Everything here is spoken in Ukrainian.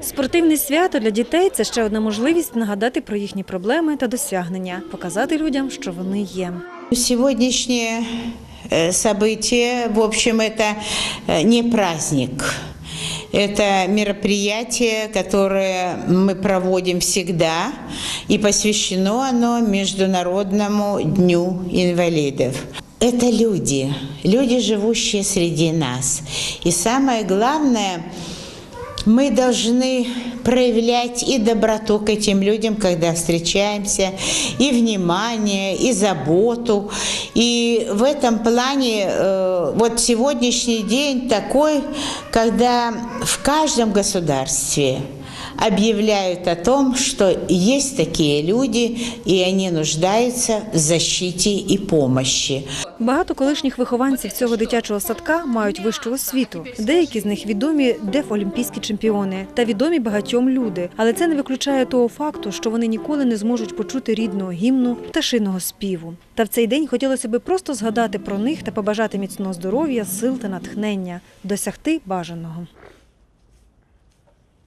Спортивне свято для дітей це ще одна можливість нагадати про їхні проблеми та досягнення, показати людям, що вони є. Сегодняшнее э, событие, в общем, это э, не праздник. Это мероприятие, которое мы проводим всегда, и посвящено оно Международному дню инвалидов. Это люди, люди, живущие среди нас. И самое главное, мы должны проявлять и доброту к этим людям, когда встречаемся, и внимание, и заботу. И в этом плане э, вот сегодняшний день такой, когда в каждом государстве объявляют о том, что есть такие люди, и они нуждаются в защите и помощи. Багато колишніх вихованців цього дитячого садка мають вищу освіту. Деякі з них відомі дефолімпійські чемпіони та відомі багатьом люди. Але це не виключає того факту, що вони ніколи не зможуть почути рідного гімну пташиного співу. Та в цей день хотілося би просто згадати про них та побажати міцного здоров'я, сил та натхнення, досягти бажаного.